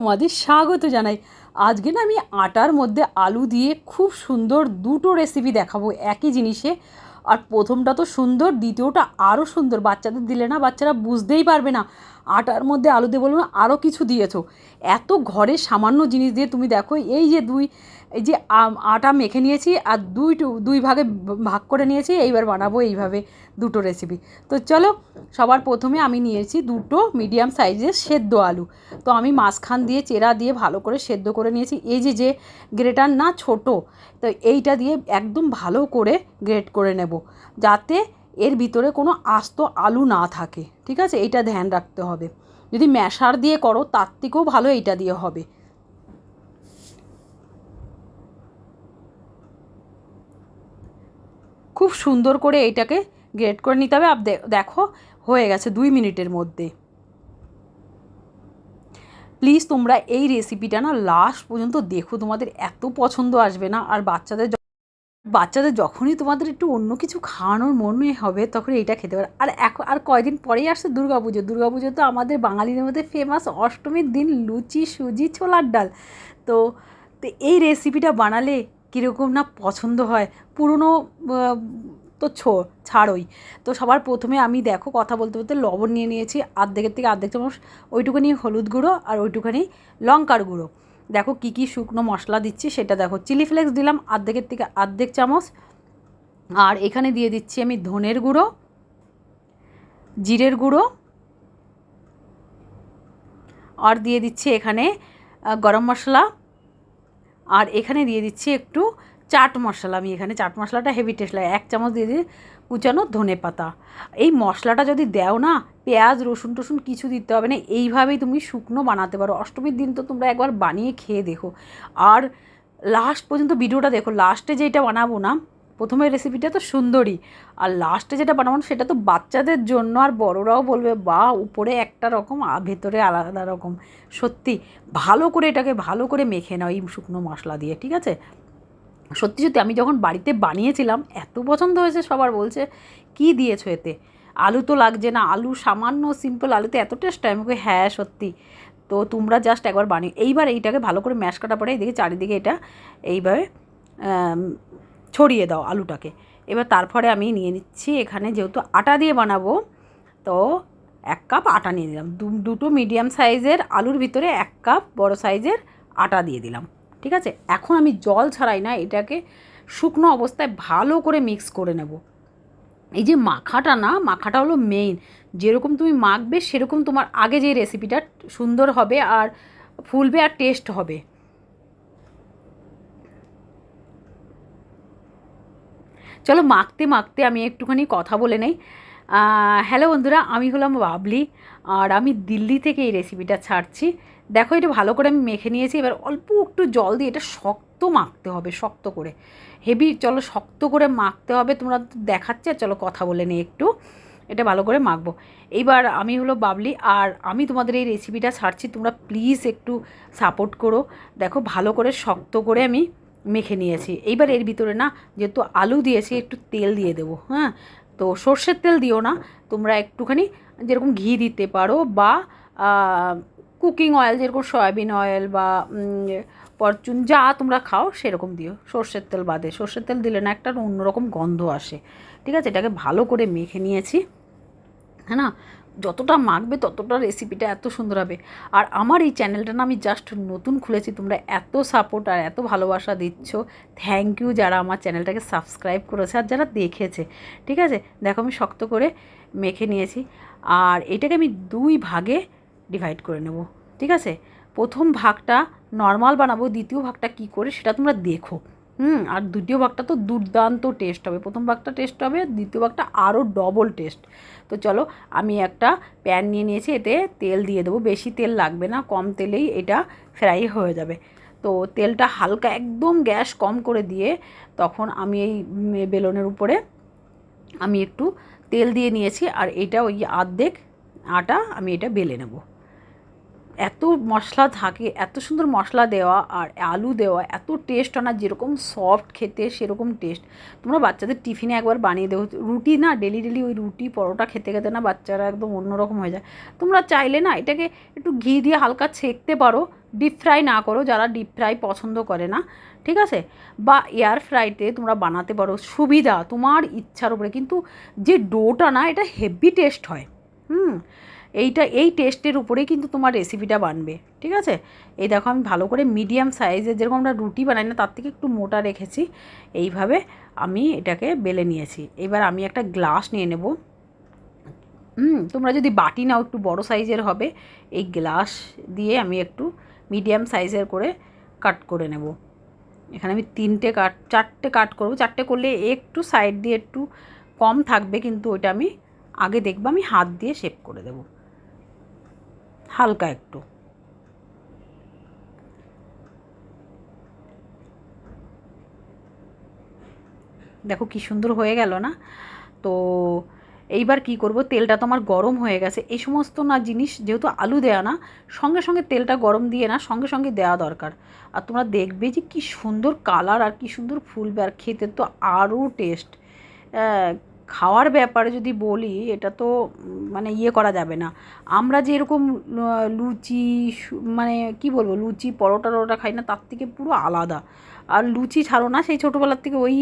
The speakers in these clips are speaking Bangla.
তোমাদের স্বাগত জানাই। আজকে না আমি আটার মধ্যে আলু দিয়ে খুব সুন্দর দুটো রেসিপি দেখাবো একই জিনিসে। আর প্রথমটা তো সুন্দর, দ্বিতীয়টা আরও সুন্দর। বাচ্চাদের দিলে না বাচ্চারা বুঝতেই পারবে না। আটার মধ্যে আলু দিয়ে বলব আরও কিছু দিয়েছ। এত ঘরে সামান্য জিনিস দিয়ে তুমি দেখো, এই যে দুই এই যে আটা মেখে নিয়েছি আর দুই দুই ভাগে ভাগ করে নিয়েছি, এইবার বানাবো এইভাবে দুটো রেসিপি তো চলো, সবার প্রথমে আমি নিয়েছি দুটো মিডিয়াম সাইজের সেদ্ধ আলু। তো আমি মাঝখান দিয়ে, চেরা দিয়ে ভালো করে সেদ্ধ করে নিয়েছি। এই যে যে গ্রেটার না ছোট, তো এইটা দিয়ে একদম ভালো করে গ্রেট করে নেব। যাতে এর ভিতরে কোনো আস্ত আলু না থাকে। ঠিক আছে? এইটা ধ্যান রাখতে হবে। যদি ম্যাশার দিয়ে করো, তার থেকেও ভালো এইটা দিয়ে হবে। খুব সুন্দর করে এইটাকে গ্রেট করে নিতে হবে। দে- দেখো, হয়ে গেছে দুই মিনিটের মধ্যে। প্লিজ তোমরা এই রেসিপিটা না লাস্ট পর্যন্ত দেখো, তোমাদের এত পছন্দ আসবে না। আর বাচ্চাদের বাচ্চাদের যখনই তোমাদের একটু অন্য কিছু খাওয়ানোর মনে হবে, তখন এইটা খেতে পারে। আর এখন আর কয়দিন পরেই আসছে দুর্গাপুজো। দুর্গাপুজো তো আমাদের বাঙালিদের মধ্যে ফেমাস অষ্টমীর দিন, লুচি, সুজি, ছোলার ডাল। তো তো এই রেসিপিটা বানালে কীরকম না পছন্দ হয়। পুরনো তো ছো, ছাড়ই। তো সবার প্রথমে আমি দেখো কথা বলতে বলতে লবণ নিয়ে নিয়েছি, আর্ধেকের থেকে আর্ধেক চামচ ওইটুখানি হলুদ গুঁড়ো আর ওইটুখানি লঙ্কার গুঁড়ো। দেখো কী কী শুকনো মশলা দিচ্ছি, সেটা দেখো। চিলি ফ্লেক্স দিলাম আর্ধেকের থেকে আর্ধেক চামচ। আর এখানে দিয়ে দিচ্ছি আমি ধনের গুঁড়ো, জিরের গুঁড়ো। আর দিয়ে দিচ্ছি এখানে গরম মশলা। আর এখানে দিয়ে দিচ্ছি একটু চাট মশলা। আমি এখানে চাট মশলাটা হেভি টেস্ট লাগে। এক চামচ দিয়ে দিই কুচানো ধনে পাতা। এই মশলাটা যদি দেও না, পেঁয়াজ, রসুন টসুন কিছু দিতে হবে না। এইভাবেই তুমি শুকনো বানাতে পারো। অষ্টমীর দিন তো তোমরা একবার বানিয়ে খেয়ে দেখো। আর লাস্ট পর্যন্ত ভিডিওটা দেখো। লাস্টে যেটা বানাবো না প্রথমে রেসিপিটা তো সুন্দরই আর লাস্টে যেটা বানাবো সেটা তো বাচ্চাদের জন্য আর বড়রাও বলবে বা উপরে একটা রকম আর ভেতরে আলাদা রকম। সত্যি, ভালো করে এটাকে ভালো করে মেখে নাও এই শুকনো মশলা দিয়ে, ঠিক আছে? সত্যি সত্যি, আমি যখন বাড়িতে বানিয়েছিলাম, এত পছন্দ হয়েছে সবার বলছে, কি দিয়েছ এতে? আলু তো লাগছে না, আলু সামান্য সিম্পল আলুতে এত টেস্ট হয় আমাকে হ্যাঁ সত্যি। তো তোমরা জাস্ট একবার বানিয়ে, এইবার এইটাকে ভালো করে ম্যাশ কাটা পরে এইদিকে চারিদিকে এটা এইভাবে ছড়িয়ে দাও আলুটাকে। এবার তারপরে আমি নিয়ে নিচ্ছি, এখানে যেহেতু আটা দিয়ে বানাবো, তো এক কাপ আটা নিয়ে দিলাম দু- দুটো মিডিয়াম সাইজের আলুর ভিতরে এক কাপ বড় সাইজের আটা দিয়ে দিলাম। ঠিক আছে? এখন আমি জল ছাড়াই না, এটাকে শুকনো অবস্থায় ভালো করে মিক্স করে নেব। এই যে মাখাটা না, মাখাটা হলো মেইন যেরকম তুমি মাখবে, সেরকম তোমার আগে যে রেসিপিটা সুন্দর হবে আর ফুলবে আর টেস্ট হবে। চলো মাখতে মাখতে আমি একটুখানি কথা বলে নেই। হ্যালো বন্ধুরা, আমি হলাম বাবলি, আর আমি দিল্লি থেকে এই রেসিপিটা ছাড়ছি। দেখো এটা ভালো করে আমি মেখে নিয়েছি, এবার অল্প একটু জল দিয়ে এটা শক্ত মাখতে হবে, শক্ত করে। হেভি চলো শক্ত করে মাখতে হবে, তোমরা দেখাচ্ছে, চলো কথা বলে নিই একটু। এটা ভালো করে মাখবো। এইবার আমি হলো বাবলি, আর আমি তোমাদের এই রেসিপিটা ছাড়ছি, তোমরা প্লিজ একটু সাপোর্ট করো। দেখো ভালো করে শক্ত করে আমি মেখে নিয়েছি। এইবার এর ভিতরে না যেহেতু আলু দিয়েছি, একটু তেল দিয়ে দেবো হ্যাঁ? তো সর্ষের তেল দিও না। তোমরা একটুখানি যেরকম ঘি দিতে পারো বা কুকিং অয়েল যেরকম সয়াবিন অয়েল বা পরচুন যা তোমরা খাও সেরকম দিও। সর্ষের তেল বাদে। সর্ষের তেল দিলে না একটা অন্যরকম গন্ধ আসে। ঠিক আছে? এটাকে ভালো করে মেখে নিয়েছি। হ্যাঁ না? যতটা মাখবে ততটা রেসিপিটা এত সুন্দর হবে। আর আমার এই চ্যানেলটা না আমি জাস্ট নতুন খুলেছি, তোমরা এত সাপোর্ট আর এত ভালোবাসা দিচ্ছ। থ্যাংক ইউ যারা আমার চ্যানেলটাকে সাবস্ক্রাইব করেছে আর যারা দেখেছে, ঠিক আছে? দেখো আমি শক্ত করে মেখে নিয়েছি আর এটাকে আমি দুই ভাগে ডিভাইড করে নেব, ঠিক আছে? প্রথম ভাগটা নর্মাল বানাবো, দ্বিতীয় ভাগটা কি করে সেটা তোমরা দেখো। হুম, আর দ্বিতীয় ভাগটা তো দুর্দান্ত টেস্ট হবে। প্রথম ভাগটা টেস্ট হবে, দ্বিতীয় ভাগটা আরও ডবল টেস্ট তো চলো, আমি একটা প্যান নিয়ে নিয়েছি, এতে তেল দিয়ে দেবো। বেশি তেল লাগবে না, কম তেলেই এটা ফ্রাই হয়ে যাবে। তো তেলটা হালকা একদম গ্যাস কম করে দিয়ে তখন আমি এই বেলনের উপরে আমি একটু তেল দিয়ে নিয়েছি, আর এটা ওই আর্ধেক আটা আমি এটা বেলে নেব। এত মশলা থাকে, এত সুন্দর মশলা দেওয়া আর আলু দেওয়া, এত টেস্ট না, যেরকম সফট খেতে সেরকম টেস্ট তোমরা বাচ্চাদের টিফিনে একবার বানিয়ে দেবো রুটি না ডেলি ডেলি ওই রুটি পরোটা খেতে খেতে না বাচ্চারা একদম অন্যরকম হয়ে যায়। তোমরা চাইলে না এটাকে একটু ঘি দিয়ে হালকা ছেঁকতে পারো। ডিপ ফ্রাই না করো, যারা ডিপ ফ্রাই পছন্দ করে না, ঠিক আছে? বা এয়ার ফ্রাইতে তোমরা বানাতে পারো। সুবিধা তোমার ইচ্ছার উপরে। কিন্তু যে ডোটা না, এটা হেভি টেস্ট হয়। হুম? এইটা, এই টেস্টের উপরেই কিন্তু তোমার রেসিপিটা বানবে, ঠিক আছে? এই দেখো, আমি ভালো করে মিডিয়াম সাইজের যেরকম আমরা রুটি বানাই না, তার থেকে একটু মোটা রেখেছি। এইভাবে আমি এটাকে বেলে নিয়েছি। এবার আমি একটা গ্লাস নিয়ে নেব। হুম, তোমরা যদি বাটি নাও, একটু বড় সাইজের হবে, এই গ্লাস দিয়ে আমি একটু মিডিয়াম সাইজের করে কাট করে নেব। এখানে আমি তিনটে কাট চারটে কাট করব। চারটে করলে একটু সাইড দিয়ে একটু কম থাকবে, কিন্তু ওইটা আমি আগে দেখব, আমি হাত দিয়ে শেপ করে দেবো। হালকা একটু। দেখো কি সুন্দর হয়ে গেল না? তো এইবার কি করব? তেলটা তো আমার গরম হয়ে গেছে। এই সমস্ত না জিনিস যেহেতু আলু দেয়া না, সঙ্গে সঙ্গে তেলটা গরম দিয়ে না সঙ্গে সঙ্গে দেওয়া দরকার। আর তোমরা দেখবে যে কি সুন্দর কালার আর কি সুন্দর ফুলবে, আর খেতে তো আরও টেস্ট খাওয়ার ব্যাপারে যদি বলি, এটা তো মানে ইয়ে করা যাবে না। আমরা যে এরকম লুচি মানে কি বলব, লুচি, পরোটা টরোটা খাই না, তার থেকে পুরো আলাদা। আর লুচি ছাড়ো না, সেই ছোটোবেলার থেকে ওই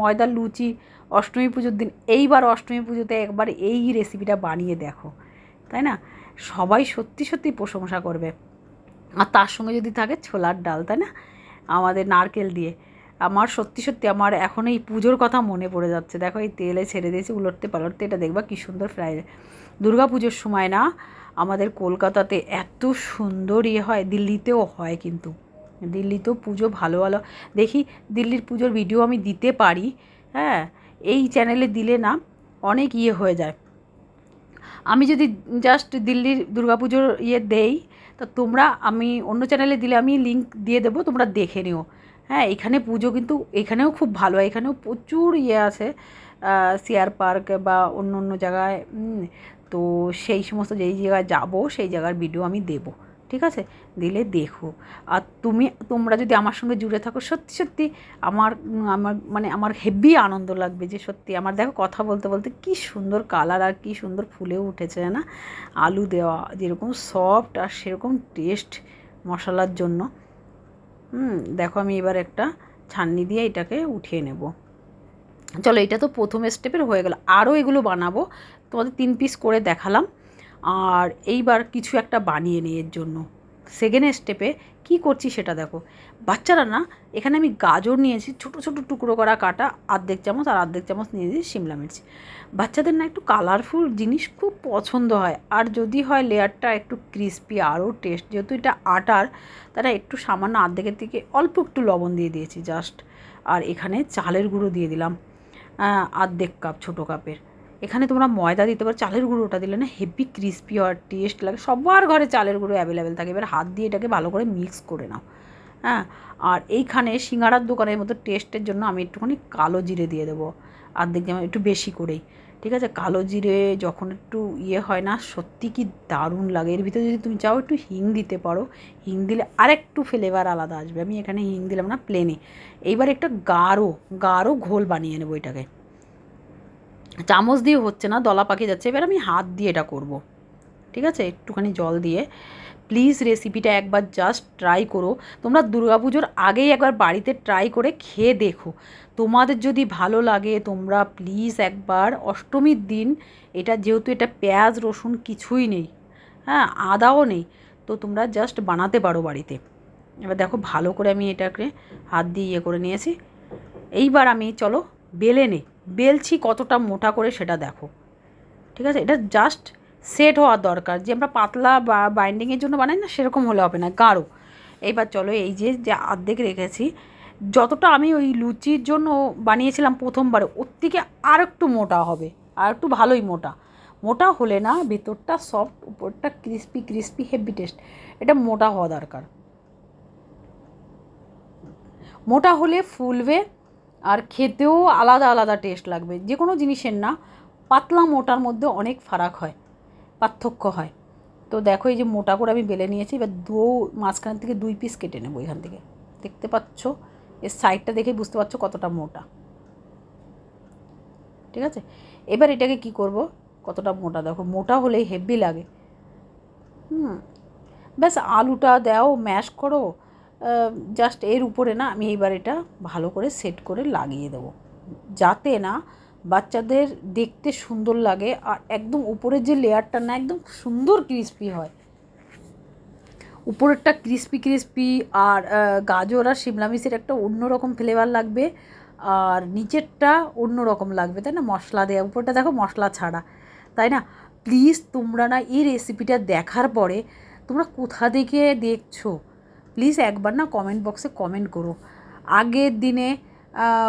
ময়দার লুচি, অষ্টমী পুজোর দিন, এইবার অষ্টমী পুজোতে একবার এই রেসিপিটা বানিয়ে দেখো, তাই না? সবাই সত্যি সত্যি প্রশংসা করবে। আর তার সঙ্গে যদি থাকে ছোলার ডাল, তাই না? আমাদের নারকেল দিয়ে। আমার সত্যি সত্যি আমার এখন এই পুজোর কথা মনে পড়ে যাচ্ছে। দেখো এই তেলে ছেড়ে দিয়েছি, উলটতে পালটতে এটা দেখবা কী সুন্দর ফ্রাই। দুর্গা পুজোর সময় না আমাদের কলকাতাতে এত সুন্দর ইয়ে হয়, দিল্লিতেও হয় কিন্তু। দিল্লিতেও পুজো ভালো ভালো। দেখি দিল্লির পুজোর ভিডিও আমি দিতে পারি হ্যাঁ? এই চ্যানেলে দিলে না অনেক ইয়ে হয়ে যায়। আমি যদি জাস্ট দিল্লির দুর্গাপুজোর ইয়ে দেই, তা তোমরা আমি অন্য চ্যানেলে দিলে আমি লিঙ্ক দিয়ে দেবো, তোমরা দেখে নিও। হ্যাঁ এখানে পুজো কিন্তু এখানেও খুব ভালো হয় এখানেও প্রচুর ইয়ে আছে সিয়ার পার্ক বা অন্য অন্য জায়গায় তো সেই সমস্ত যেই জায়গায় যাব, সেই জায়গার ভিডিও আমি দেবো, ঠিক আছে? দিলে দেখো। আর তুমি, তোমরা যদি আমার সঙ্গে জুড়ে থাকো, সত্যি সত্যি আমার আমার মানে আমার হেভি আনন্দ লাগবে যে সত্যি আমার, দেখো কথা বলতে বলতে কি সুন্দর কালার আর কি সুন্দর ফুলেও উঠেছে না আলু দেওয়া যেরকম সফট আর সেরকম টেস্ট মশলার জন্য। হুম, দেখো আমি এবার একটা ছাননি দিয়ে এটাকে উঠিয়ে নেব। চলো, এটা তো প্রথম স্টেপের হয়ে গেল। আরও এগুলো বানাবো। তোমাদের তিন পিস করে দেখালাম। আর এইবার কিছু একটা বানিয়ে নিই এর জন্য। সেকেন্ড স্টেপে কি করছি সেটা দেখো। বাচ্চারা না, এখানে আমি গাজর নিয়েছি, ছোট ছোট টুকরো করা কাটা, আর্ধেক চামচ আর আর্ধেক চামচ নিয়েছি শিমলা মির্চ। বাচ্চাদের না একটু কালারফুল জিনিস খুব পছন্দ হয়, আর যদি হয় লেয়ারটা একটু ক্রিস্পি আরও টেস্ট যেহেতু এটা আটার, তারা একটু সামান্য আর্ধেকের থেকে অল্প একটু লবণ দিয়ে দিয়েছি জাস্ট আর এখানে চালের গুঁড়ো দিয়ে দিলাম আর্ধেক কাপ ছোটো কাপের এখানে তোমরা ময়দা দিতে পারো, চালের গুঁড়োটা দিলে না হেভি ক্রিস্পি আর টেস্ট লাগে, সবার ঘরে চালের গুঁড়ো অ্যাভেলেবেল থাকে, এবার হাত দিয়ে এটাকে ভালো করে মিক্স করে নাও। হ্যাঁ? আর এইখানে সিঙ্গারার দোকানের মতো টেস্টের জন্য আমি একটুখানি কালো জিরে দিয়ে দেবো। আর্ধেক যেমন একটু বেশি করেই। ঠিক আছে? কালো জিরে যখন একটু ইয়ে হয় না, সত্যি কি দারুণ লাগে। এর ভিতরে যদি তুমি চাও একটু হিং দিতে পারো। হিং দিলে আরেকটু ফ্লেভার আলাদা আসবে। আমি এখানে হিং দিলাম না প্লেনে এইবার একটা গাঢ় গাঢ় ঘোল বানিয়ে নেব এটাকে। চামচ দিয়ে হচ্ছে না, দলা পাখি যাচ্ছে। এবার আমি হাত দিয়ে এটা করব। ঠিক আছে? একটুখানি জল দিয়ে। প্লিজ রেসিপিটা একবার জাস্ট ট্রাই করো। তোমরা পুজোর আগেই একবার বাড়িতে ট্রাই করে খেয়ে দেখো। তোমাদের যদি ভালো লাগে, তোমরা প্লিজ একবার অষ্টমীর দিন, এটা যেহেতু এটা পেঁয়াজ, রসুন কিছুই নেই হ্যাঁ আদাও নেই, তো তোমরা জাস্ট বানাতে পারো বাড়িতে। এবার দেখো ভালো করে আমি এটাকে হাত দিয়ে ইয়ে করে নিয়েছি। এইবার আমি, চলো, বেলে নেই। বেলছি কতটা মোটা করে সেটা দেখো। ঠিক আছে? এটা জাস্ট সেট হওয়ার দরকার। যে আমরা পাতলা বা বাইন্ডিংয়ের জন্য বানাই না, সেরকম হলে হবে না, গাঢ়। এইবার চলো এই যে যে আর্ধেক রেখেছি, যতটা আমি ওই লুচির জন্য বানিয়েছিলাম প্রথমবারে, ওর থেকে আর একটু মোটা হবে আর একটু ভালোই মোটা। মোটা হলে না, ভেতরটা সফট উপরটা ক্রিস্পি ক্রিস্পি হেভি টেস্ট এটা মোটা হওয়া দরকার। মোটা হলে ফুলবে, আর খেতেও আলাদা আলাদা টেস্ট লাগবে। যে কোনো জিনিসের না, পাতলা মোটার মধ্যে অনেক ফারাক হয়। পার্থক্য হয়। তো দেখো এই যে মোটা করে আমি বেলে নিয়েছি, এবার দু মাঝখান থেকে দুই পিস কেটে নেব এখান থেকে। দেখতে পাচ্ছ? এর সাইডটা দেখে বুঝতে পারছ কতটা মোটা। ঠিক আছে? এবার এটাকে কি করব? কতটা মোটা? দেখো, মোটা হলেই হেভি লাগে। হুম। ব্যাস, আলুটা দাও ম্যাশ করো। জাস্ট এর উপরে না, আমি এইবার এটা ভালো করে সেট করে লাগিয়ে দেবো। যাতে না বাচ্চাদের দেখতে সুন্দর লাগে আর একদম উপরের যে লেয়ারটা না, একদম সুন্দর ক্রিস্পি হয়। উপরেরটা ক্রিস্পি ক্রিস্পি আর গাজর আর শিমলা মির্চের একটা অন্যরকম ফ্লেভার লাগবে আর নিচেরটা অন্য রকম লাগবে, তাই না? মশলা দেওয়া উপরটা দেখো মশলা ছাড়া, তাই না? প্লিজ তোমরা না এই রেসিপিটা দেখার পরে তোমরা কোথা থেকে দেখছ? প্লিজ একবার না কমেন্ট বক্সে কমেন্ট করো। আগের দিনে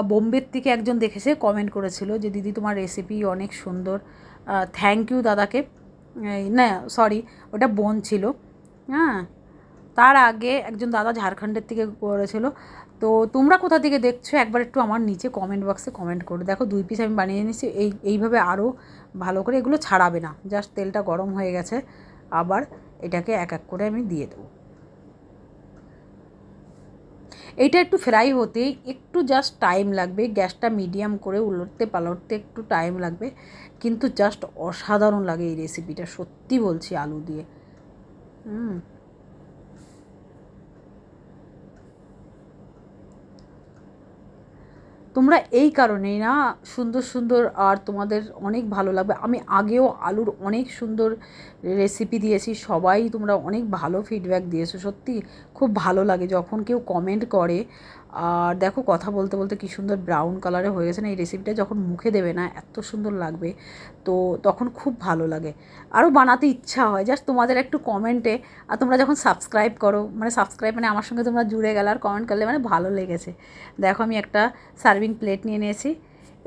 বোম্বের থেকে একজন দেখেছে কমেন্ট করেছিল যে, দিদি, তোমার রেসিপি অনেক সুন্দর। থ্যাংক ইউ দাদাকে। না সরি ওটা বোন ছিল। হ্যাঁ তার আগে একজন দাদা ঝাড়খণ্ডের থেকে করেছিল। তো তোমরা কোথা থেকে দেখছ? একবার একটু আমার নিচে কমেন্ট বক্সে কমেন্ট করো। দেখো, দুই পিস আমি বানিয়ে নিয়েছি এই, এইভাবে আরও ভালো করে এগুলো ছাড়াবে না। জাস্ট তেলটা গরম হয়ে গেছে, আবার এটাকে এক এক করে আমি দিয়ে দেবো। এইটা একটু ফ্রাই হতে একটু জাস্ট টাইম লাগবে, গ্যাসটা মিডিয়াম করে উলটতে পালটতে একটু টাইম লাগবে, কিন্তু জাস্ট অসাধারণ লাগে এই রেসিপিটা সত্যি বলছি আলু দিয়ে। হুম। তোমরা এই কারণেই না সুন্দর সুন্দর আর তোমাদের অনেক ভালো লাগবে। আমি আগেও আলুর অনেক সুন্দর রেসিপি দিয়েছি, সবাই তোমরা অনেক ভালো ফিডব্যাক দিয়েছ, সত্যি খুব ভালো লাগে। যখন কেউ কমেন্ট করে আর দেখো কথা বলতে বলতে কী সুন্দর ব্রাউন কালারে হয়ে গেছে না, এই রেসিপিটা যখন মুখে দেবে না, এত সুন্দর লাগবে। তো তখন খুব ভালো লাগে। আরও বানাতে ইচ্ছা হয় জাস্ট তোমাদের একটু কমেন্টে আর তোমরা যখন সাবস্ক্রাইব করো মানে সাবস্ক্রাইব মানে আমার সঙ্গে তোমরা জুড়ে গেলে, আর কমেন্ট করলে মানে ভালো লেগেছে। দেখো আমি একটা সার্ভিং প্লেট নিয়ে নিয়েছি,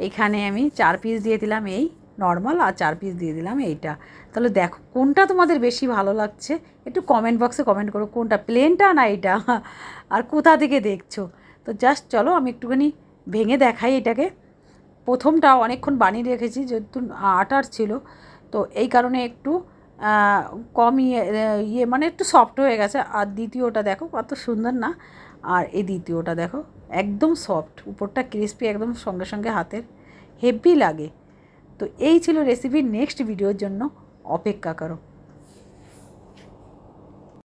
এখানে আমি চার পিস দিয়ে দিলাম এই নর্মাল আর চার পিস দিয়ে দিলাম এইটা। তাহলে দেখো কোনটা তোমাদের বেশি ভালো লাগছে, একটু কমেন্ট বক্সে কমেন্ট করো, কোনটা প্লেনটা না এটা আর কোথা থেকে দেখছ? তো জাস্ট চলো, আমি একটুখানি ভেঙে দেখাই এটাকে। প্রথমটা অনেকক্ষণ বানিয়ে রেখেছি, যেহেতু আটার ছিল। তো এই কারণে একটু কম ইয়ে ইয়ে মানে একটু সফট হয়ে গেছে। আর দ্বিতীয়টা দেখো, কত সুন্দর না? আর এই দ্বিতীয়টা দেখো, একদম সফট উপরটা ক্রিস্পি একদম সঙ্গে সঙ্গে হাতের। হেভি লাগে। তো এই ছিল রেসিপি নেক্সট ভিডিওর জন্য অপেক্ষা করো।